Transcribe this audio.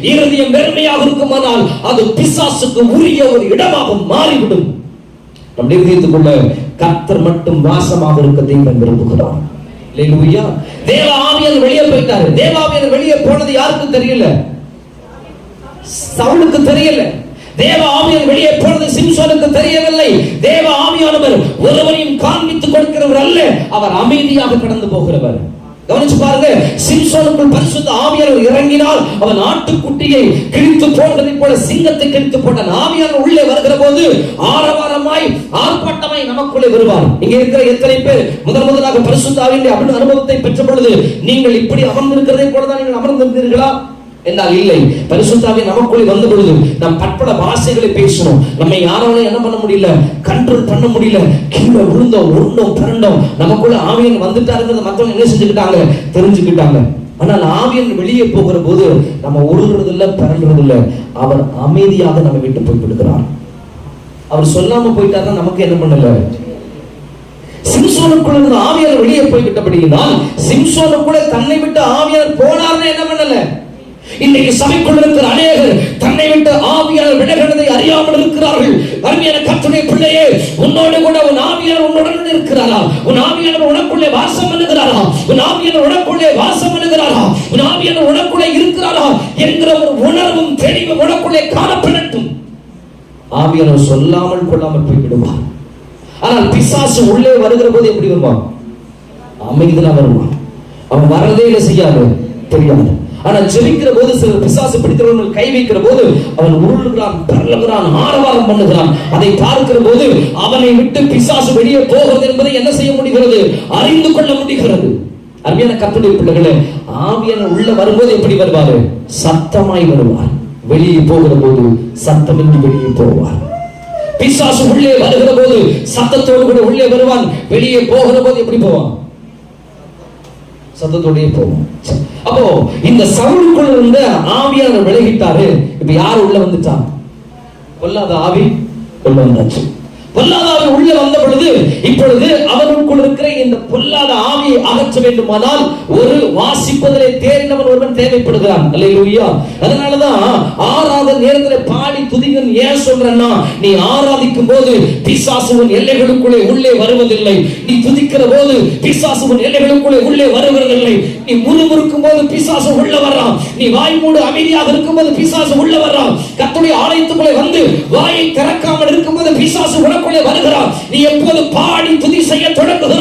இருதயம் வெறுமையாக இருக்குமானால் அது பிசாசுக்கு உரிய ஒரு இடமாக மாறிவிடும். நம்முடைய இதயத்துக்குள்ள கத்தர் மட்டும் வாசமாக இருக்க தெய்வம் விரும்புகிறார். அல்லேலூயா தேவ ஆவியார் வெளியே போயிட்டாரு. தேவ வெளியே போனது யாருக்கும் தெரியல? சவுலுக்கு தெரியல. தேவ ஆவியார் வெளியே போனது சிம்சோனுக்கு தெரியவில்லை. தேவ ஆவியானவர் ஒருவரையும் காண்பித்துக் கொடுக்கிறவர் அல்ல. அவர் அமைதியாக கடந்து போகிறவர். கவனிச்சு பாருங்க சிம்சோனுக்குள் பரிசுத்த ஆவியானவர் இறங்கினால் அவன் ஆட்டுக்குட்டியை கிழித்து போட்டதை போல சிங்கத்தை கிழித்து போட்டான் ஆவியானவர் உள்ளே வருகிற போது ஆரவாரமாய் ஆர்ப்பாட்டமாய் நமக்குள்ளே வருவார். இங்க இருக்கிற எத்தனை பேர் முதல் முதலாக பரிசுத்த ஆவியுடைய அனு- அனுபவத்தை பெற்ற பொழுது நீங்கள் இப்படி அமர்ந்திருக்கிறதை போலதான் நீங்கள் அமர்ந்திருந்தீர்களா? என்றால் இல்லை. பரிசுத்தாவே நமக்குள்ளே வந்த பொழுது நாம் பற்பல பாஷைகளை பேசணும் நம்ம யாராலும் என்ன பண்ண முடியல? கண்ட்ரோல் பண்ண முடியல. கீழே விழுந்தோம் உருண்டோம் பிறண்டோம் நமக்குள்ள ஆவியன் வந்துட்டாருங்கிறத மத்தவங்க என்ன செஞ்சுக்கிட்டாங்க? தெரிஞ்சுக்கிட்டாங்க. ஆனால் ஆவியன் வெளியே போகிற போது நம்ம உருகிறது இல்ல பிறன்றது இல்லை அவர் அமைதியாக நம்ம விட்டு போய்விடுகிறார் அவர் சொல்லாம போயிட்டாருன்னா நமக்கு என்ன பண்ணல? சிம்சோனுக்குள்ள இருந்த ஆவியார் வெளியே போய்விட்டபடியினால் சிம்சோனுக்குள்ள தன்னை விட்டு ஆவியார் போனார்னு என்ன பண்ணல? இன்னைக்கு சபைக்குள் இருக்கிற அநேகர் தன்னை விட்டு ஆவியாளர் விலகினதை அறியாமல் இருக்கிறார்கள். அருமையான கத்துடைய பிள்ளையே உன்னோடு கூட உன் ஆவியாளர் உன்னுடன் இருக்கிறாரா? உன் ஆவியாளர் உனக்குள்ளே வாசம் பண்ணுகிறாரா? உன் ஆவியாளர் உனக்குள்ளே வாசம் பண்ணுகிறாரா? உன் ஆவியாளர் உனக்குள்ளே இருக்கிறாரா? என்கிற ஒரு உணர்வும் தெளிவும் உனக்குள்ளே காணப்படட்டும். ஆவியாளர் சொல்லாமல் கொள்ளாமல் போய்விடுவார். ஆனால் பிசாசு உள்ளே வருகிற போது எப்படி வருவான்? அமைதியா வருவான். அவன் வரதே இல்லை செய்யாது தெரியாது. ஆனா ஜெபிக்கிற போது சில பிசாசு பிடித்தவர்கள் கை வைக்கிற போது அவன் உருளுகிறான் தள்ளுகிறான் ஆரவாரம் பண்ணுகிறான். அதை பார்க்கிற போது அவனை விட்டு பிசாசு வெளியே போகிறது என்பதை என்ன செய்ய முடிகிறது? அறிந்து கொள்ள முடிகிறது. அருமையான கத்துடைய பிள்ளைகளே ஆவியான உள்ள வரும்போது எப்படி வருவாரு? சத்தமாய் வருவார். வெளியே போகிற போது சத்தமின்றி வெளியே போவார். பிசாசு உள்ளே வருகிற போது சத்தத்தோடு கூட உள்ளே வருவான். வெளியே போகிற போது எப்படி போவான்? சத்தத்தோடயே போவோம் அப்போ இந்த சவுளுக்குள்ள இருந்த ஆவியார் விலகிட்டாரு. இப்ப யார் உள்ள வந்துட்டா? கொல்லாத ஆவி உள்ள வந்தாச்சு. பொல்லாத ஆவி உள்ள வந்த பொழுது இப்பொழுது அவனுக்குள் இருக்கிற இந்த பொல்லாத ஆவியை அகற்ற வேண்டுமானால் ஒரு வாசிப்பதிலே தேறினவன் ஒருவன் தேவைப்படுகிறான். அல்லேலூயா. அதனாலதான் நேரத்தில் பாடி துதிகன் ஏன் சொல்றேன்னா நீ ஆராதிக்கும் போது பிசாசுவன் எல்லைகளுக்குள்ளே உள்ளே வருவதில்லை. நீ துதிக்கிற போது பிசாசுவன் எல்லைகளுக்குள்ளே உள்ளே வருவதில்லை. நீ முறுமுறுக்கும் போது பிசாசு உள்ள வர்றான். நீ வாய் மூடு அமைதியாக இருக்கும்போது பிசாசு உள்ள வர்றான். கத்துடைய ஆலயத்துக்குள்ளே வந்து வாயை திறக்காமல் இருக்கும்போது பிசாசு உனக்குள்ளே வருகிறான். நீ எப்போது பாடி துதி செய்ய தொடங்குகிறான்